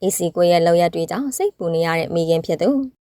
။ AC ကိုရဲ့လောက်ရက်တွေကြောင့်စိတ်ပူနေရတဲ့မိခင်ဖြစ်သူ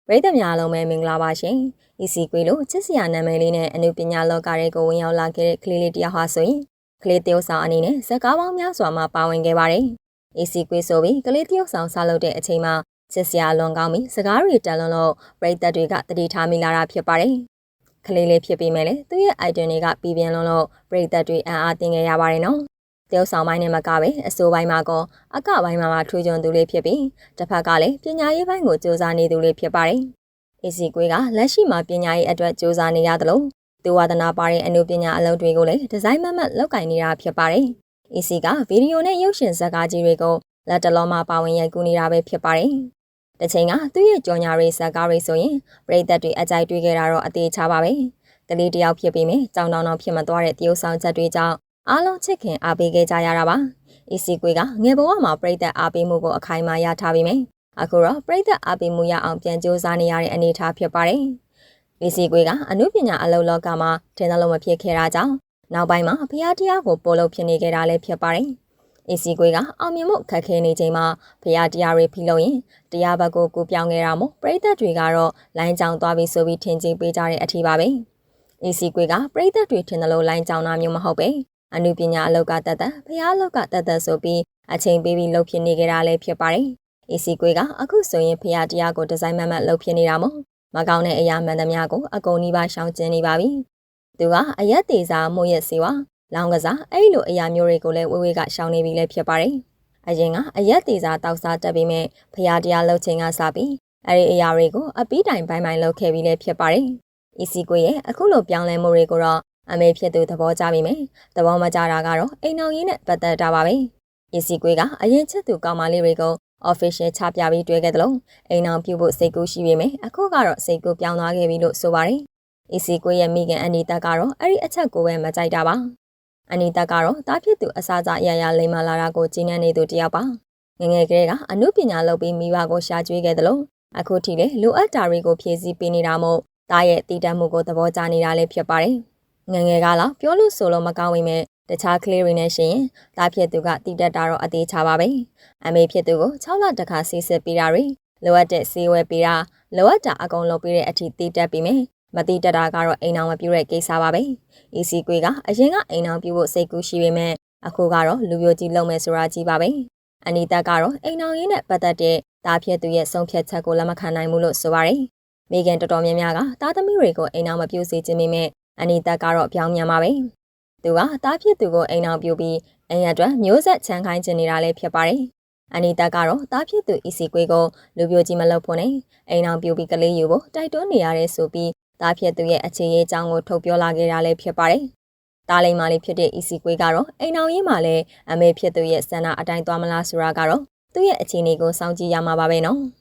ပရိသတ်များလုံးပဲမင်္ဂလာပါရှင်။ AC ကိုလို့ချစ်စရာနာမည်လေးနဲ့အနုပညာလောကတွေကိုဝင်ရောက်လာခဲ့တဲ့ကလေးလေးတယောက်ဟာဆိုရင်ကလေးတယောက်ဆောင်အနေနဲ့ဇက်ကားပေါင်းများစွာမှာပါဝင်ခဲ့ပါတယ်။ AC ကိုဆိုပြီးကလေးတယောက်ဆောင်ဆလုပ်တဲ့အချိန်မှာချစ်စရာလွန်ကောင်းပြီးစကားတွေတန်လွန်လို့ပရိသတ်တွေကတတိထားမိလာတာဖြစ်ပါတယ်။ကလေးလေးဖြစ်ပြီးမဲ့လေသူ့ရဲ့ item တွေကပြည်ပြင်းလွန်လို့ပရိသတ်တွေအံ့အားသင်ခဲ့ရပါတယ်နော်။ တယောက်ဆောင်ပိုင်းနဲ့မကပဲအစိုးပိုင်းမှာကောအကပိုင်းမှာမှထူးချွန်သူလေးဖြစ်ပြီးတစ်ဖက်ကလည်းပညာရေးပိုင်းကိုစူးစမ်းနေသူလေးဖြစ်ပါတယ်။ AC ကွေးကလက်ရှိမှာပညာရေးအတွက်စူးစမ်းနေရသလိုသူဝါသနာပါတဲ့အမှုပညာအလုပ်တွေကိုလည်းဒီဇိုင်းမမတ်လုပ်ကင်နေတာဖြစ်ပါတယ်။ AC ကဗီဒီယိုနဲ့ရုပ်ရှင်ဇာတ်ကားကြီးတွေကိုလက်တလုံးမှာပါဝင်ရိုက်ကူးနေတာပဲဖြစ်ပါတယ်။တချိန်ကသူ့ရဲ့ကြော်ညာရေးဇာတ်ကားတွေဆိုရင်ပရိသတ်တွေအကြိုက်တွေ့ခဲ့တာတော့အသေးချပါပဲ။ကလေးတယောက်ဖြစ်ပြီးမြကြောင်တောင်တောင်ဖြစ်မသွားတဲ့တရုပ်ဆောင်ချက်တွေကြောင့် အားလုံးချစ်ခင်အားပေးခဲ့ကြရတာပါ။ AC ကွေကငယ်ဘဝမှာပရိသတ်အားပေးမှုကိုအခိုင်အမာရထားပြီးမြအခုတော့ပရိသတ်အားပေးမှုရအောင်ပြန်ကြိုးစားနေရတဲ့အနေအထားဖြစ်ပါတယ်။ AC ကွေကအမှုပညာအလုပ်လောကမှာထင်သလိုမဖြစ်ခဲ့တာကြောင့်နောက်ပိုင်းမှာဖျားတရားကိုပို့လို့ဖြစ်နေခဲ့တာလည်းဖြစ်ပါတယ်။ AC ကွေကအောင်မြင်မှုခက်ခဲနေချိန်မှာဖျားတရားတွေဖိလို့ရင်တရားဘက်ကိုကူပြောင်းခဲ့တာမို့ပရိသတ်တွေကတော့လိုင်းကြောင်သွားပြီဆိုပြီးထင်ကြီးပေးကြတဲ့အထီပါပဲ။ AC ကွေကပရိသတ်တွေထင်သလိုလိုင်းကြောင်တာမျိုးမဟုတ်ပဲ အမှုပညာအလောက်ကတသက်ဖျားလောက်ကတသက်ဆိုပြီးအချိန်ပေးပြီးလှုပ်ဖြစ်နေကြတာလည်းဖြစ်ပါတယ်။ AC ကွေကအခုဆိုရင်ဖျားတရားကိုဒီဇိုင်းမမတ်လှုပ်ဖြစ်နေတာမို့မကောင်းတဲ့အရာမှန်သမျှကိုအကုန်နီးပါးရှောင်ကျဉ်နေပါပြီ။သူကအရက်သေးစားမှုရက်စီဝါလောင်ကစားအဲ့လိုအရာမျိုးတွေကိုလည်းဝေဝေကရှောင်နေပြီလည်းဖြစ်ပါတယ်။အရင်ကအရက်သေးစားတောက်စားတက်ပြီးမြဲဖျားတရားလှုပ်ချိန်ကစပြီးအဲ့ဒီအရာတွေကိုအပီးတိုင်ပိုင်းပိုင်းလှုပ်ခဲ့ပြီးလည်းဖြစ်ပါတယ်။ EC ကိုရဲ့အခုလိုပြောင်းလဲမှုတွေကိုတော့ အမေဖြစ်သူသဘောကျပြီမယ်။သဘောမကျတာကတော့အိမ်အောင်ရင်းနဲ့ပတ်သက်တာပါပဲ။ EC ကိုကအရင်ချစ်သူကောင်မလေးတွေကို official ချပြပြီးတွေ့ခဲ့တယ်လို့အိမ်အောင်ပြုဖို့စိတ်ကူးရှိပေမဲ့အခုကတော့စိတ်ကူးပြောင်းသွားခဲ့ပြီလို့ဆိုပါတယ်။ EC ကိုရဲ့မိခင်အနီတက်ကတော့အဲ့ဒီအချက်ကိုပဲမကြိုက်တာပါ။အနီတက်ကတော့တားဖြစ်သူအစားအစာအရာရာလိမ္မာလာတာကိုကျင်းနေသူတယောက်ပါ။ငငယ်ကလေးကအမှုပညာလုပ်ပြီးမိဘကိုရှာကျွေးခဲ့တယ်လို့အခုထိလည်းလိုအပ်တာတွေကိုဖြည့်ဆည်းပေးနေတာမို့တားရဲ့တည်တတ်မှုကိုသဘောကျနေတာလည်းဖြစ်ပါတယ်။ ငငယ်ကလာပြောလို့ဆိုလို့မကောင်းပေမဲ့တခြားကလေးတွေနဲ့ရှင်ရင်တားဖြစ်သူကတည်တတ်တာတော့အသေးချပါပဲ။အမေဖြစ်သူကို6လတခါဆေးစစ်ပေးတာတွေလိုအပ်တဲ့ဆေးဝဲပေးတာလိုအပ်တာအကုန်လုပ်ပေးတဲ့အထိတည်တတ်ပြီးမယ်။မတည်တတ်တာကတော့အိမ်အောင်မပြူတဲ့ကိစ္စပါပဲ။ EC ကွေကအရင်ကအိမ်အောင်ပြဖို့စိတ်ကူးရှိပေမဲ့အခုကတော့လူမျိုးကြီးလုံမဲ့ဆိုတာကြီးပါပဲ။အနီတက်ကတော့အိမ်အောင်ရင်းနဲ့ပတ်သက်တဲ့တားဖြစ်သူရဲ့ဆုံးဖြတ်ချက်ကိုလက်မခံနိုင်ဘူးလို့ဆိုပါတယ်။မိခင်တော်တော်များများကတားသမီးတွေကိုအိမ်အောင်မပြုစေချင်ပေမဲ့ အနီတက်ကတော့ပြောင်းမြန်ပါပဲ။သူကတားဖြစ်သူကိုအိမ်အောင်ပြုပြီးအိမ်ရအတွက်မျိုးဆက်ချမ်းခိုင်းချင်နေတာလည်းဖြစ်ပါတယ်။အနီတက်ကတော့တားဖြစ်သူ EC ကွေးကိုလူပြိုကြီးမလုပ်ဖို့နဲ့အိမ်အောင်ပြုပြီးကလေးယူဖို့တိုက်တွန်းနေရတဲ့ဆိုပြီးတားဖြစ်သူရဲ့အခြေရေးအကြောင်းကိုထုတ်ပြောလာခဲ့တာလည်းဖြစ်ပါတယ်။တားလိမ်မာလေးဖြစ်တဲ့ EC ကွေးကတော့အိမ်အောင်ရေးမှာလည်းအမေဖြစ်သူရဲ့ဆန္ဒအတိုင်းသွားမလားဆိုတာကတော့သူ့ရဲ့အခြေအနေကိုစောင့်ကြည့်ရမှာပါပဲနော်။